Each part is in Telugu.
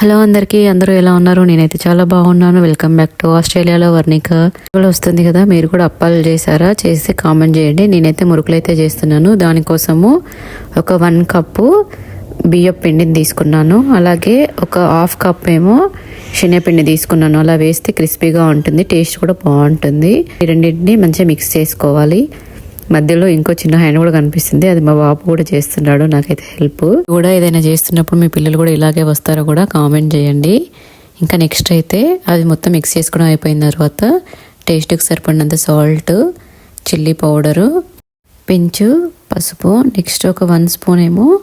హలో అందరికీ అందరూ ఎలా ఉన్నారు? నేనైతే చాలా బాగున్నాను. వెల్కమ్ బ్యాక్ టు ఆస్ట్రేలియాలో వర్ణిక. కూడా వస్తుంది కదా మీరు కూడా అప్పాలు చేశారా? చేసి కామెంట్ చేయండి. నేనైతే మురుకులు అయితే చేస్తున్నాను. దానికోసము ఒక వన్ కప్పు బియ్యం పిండిని తీసుకున్నాను. అలాగే ఒక హాఫ్ కప్ ఏమో శనగపిండి తీసుకున్నాను. అలా వేస్తే క్రిస్పీగా ఉంటుంది టేస్ట్ కూడా బాగుంటుంది. ఈ రెండింటిని మంచిగా మిక్స్ చేసుకోవాలి. మధ్యలో ఇంకో చిన్న హ్యాండ్ కూడా కనిపిస్తుంది. అది మా బాబు కూడా చేస్తున్నాడు. నాకైతే హెల్ప్. కూడా ఏదైనా చేస్తున్నప్పుడు మీ పిల్లలు కూడా ఇలాగే వస్తారో కూడా కామెంట్ చేయండి. ఇంకా నెక్స్ట్ అయితే అది మొత్తం మిక్స్ చేసుకోవడం అయిపోయిన తర్వాత టేస్ట్కి సరిపడినంత సాల్ట్ చిల్లీ పౌడరు పెంచు పసుపు నెక్స్ట్ ఒక వన్ స్పూన్ ఏమో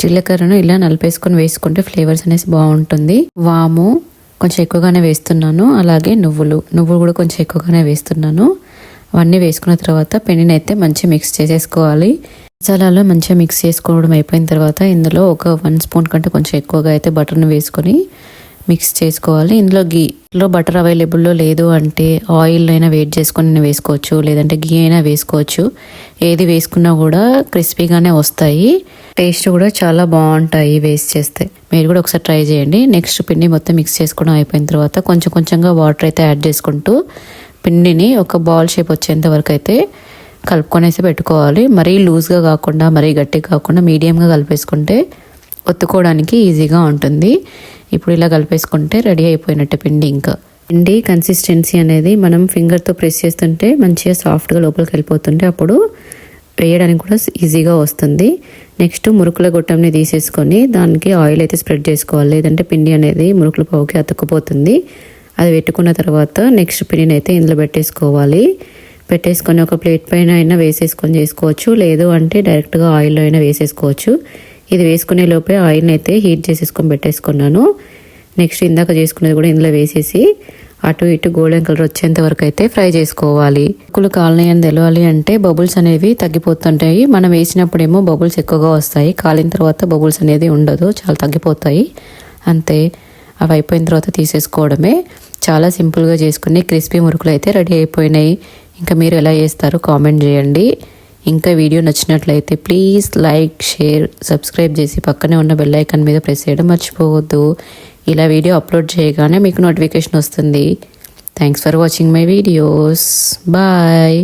జీలకర్రను ఇలా నలిపేసుకొని వేసుకుంటే ఫ్లేవర్స్ అనేసి బాగుంటుంది. వాము కొంచెం ఎక్కువగానే వేస్తున్నాను. అలాగే నువ్వులు. నువ్వులు కూడా కొంచెం ఎక్కువగానే వేస్తున్నాను. అవన్నీ వేసుకున్న తర్వాత పెండిని అయితే మంచిగా మిక్స్ చేసేసుకోవాలి. మసాలాలో మంచిగా మిక్స్ చేసుకోవడం అయిపోయిన తర్వాత ఇందులో ఒక వన్ స్పూన్ కంటే కొంచెం ఎక్కువగా అయితే బటర్ని వేసుకొని మిక్స్ చేసుకోవాలి. ఇందులో గీలో బటర్ అవైలబుల్లో లేదు అంటే ఆయిల్ అయినా వేట్ చేసుకొని వేసుకోవచ్చు లేదంటే గీ అయినా వేసుకోవచ్చు. ఏది వేసుకున్నా కూడా క్రిస్పీగానే వస్తాయి. టేస్ట్ కూడా చాలా బాగుంటాయి వేస్ట్ చేస్తే. మీరు కూడా ఒకసారి ట్రై చేయండి. నెక్స్ట్ పిండి మొత్తం మిక్స్ చేసుకోవడం అయిపోయిన తర్వాత కొంచెం కొంచెంగా వాటర్ అయితే యాడ్ చేసుకుంటూ పిండిని ఒక బాల్ షేప్ వచ్చేంత వరకు అయితే కలుపుకొనేసి పెట్టుకోవాలి. మరీ లూజ్గా కాకుండా మరీ గట్టిగా కాకుండా మీడియంగా కలిపేసుకుంటే ఒత్తుకోవడానికి ఈజీగా ఉంటుంది. ఇప్పుడు ఇలా కలిపేసుకుంటే రెడీ అయిపోయినట్టు పిండి ఇంకా. పిండి కన్సిస్టెన్సీ అనేది మనం ఫింగర్తో ప్రెస్ చేస్తుంటే మంచిగా సాఫ్ట్గా లోపలికి వెళ్ళిపోతుంటే అప్పుడు వేయడానికి కూడా ఈజీగా వస్తుంది. నెక్స్ట్ మురుకుల గొట్టంని తీసేసుకొని దానికి ఆయిల్ అయితే స్ప్రెడ్ చేసుకోవాలి. లేదంటే పిండి అనేది మురుకుల పావుకి అతుక్కుపోతుంది. అది పెట్టుకున్న తర్వాత నెక్స్ట్ పిండిని అయితే ఇందులో పెట్టేసుకోవాలి. పెట్టేసుకొని ఒక ప్లేట్ పైన అయినా వేసేసుకొని చేసుకోవచ్చు. లేదు అంటే డైరెక్ట్గా ఆయిల్లో అయినా వేసేసుకోవచ్చు. ఇది వేసుకునే లోపే ఆయిల్ని అయితే హీట్ చేసేసుకొని పెట్టేసుకున్నాను. నెక్స్ట్ ఇందాక చేసుకునేది కూడా ఇందులో వేసేసి అటు ఇటు గోల్డెన్ కలర్ వచ్చేంత వరకు అయితే ఫ్రై చేసుకోవాలి. ముక్కులు కాలనాయని తెలవాలి అంటే బబుల్స్ అనేవి తగ్గిపోతుంటాయి. మనం వేసినప్పుడేమో బబుల్స్ ఎక్కువగా వస్తాయి. కాలిన తర్వాత బబుల్స్ అనేది ఉండదు. చాలా తగ్గిపోతాయి. అంతే. అవి అయిపోయిన తర్వాత తీసేసుకోవడమే. చాలా సింపుల్గా చేసుకుని క్రిస్పీ మురుకులు అయితే రెడీ అయిపోయినాయి. ఇంకా మీరు ఎలా చేస్తారో కామెంట్ చేయండి. ఇంకా వీడియో నచ్చినట్లయితే ప్లీజ్ లైక్ షేర్ సబ్స్క్రైబ్ చేసి పక్కనే ఉన్న బెల్ ఐకాన్ మీద ప్రెస్ చేయడం మర్చిపోవద్దు. ఇలా వీడియో అప్లోడ్ చేయగానే మీకు నోటిఫికేషన్ వస్తుంది. Thanks for watching my videos bye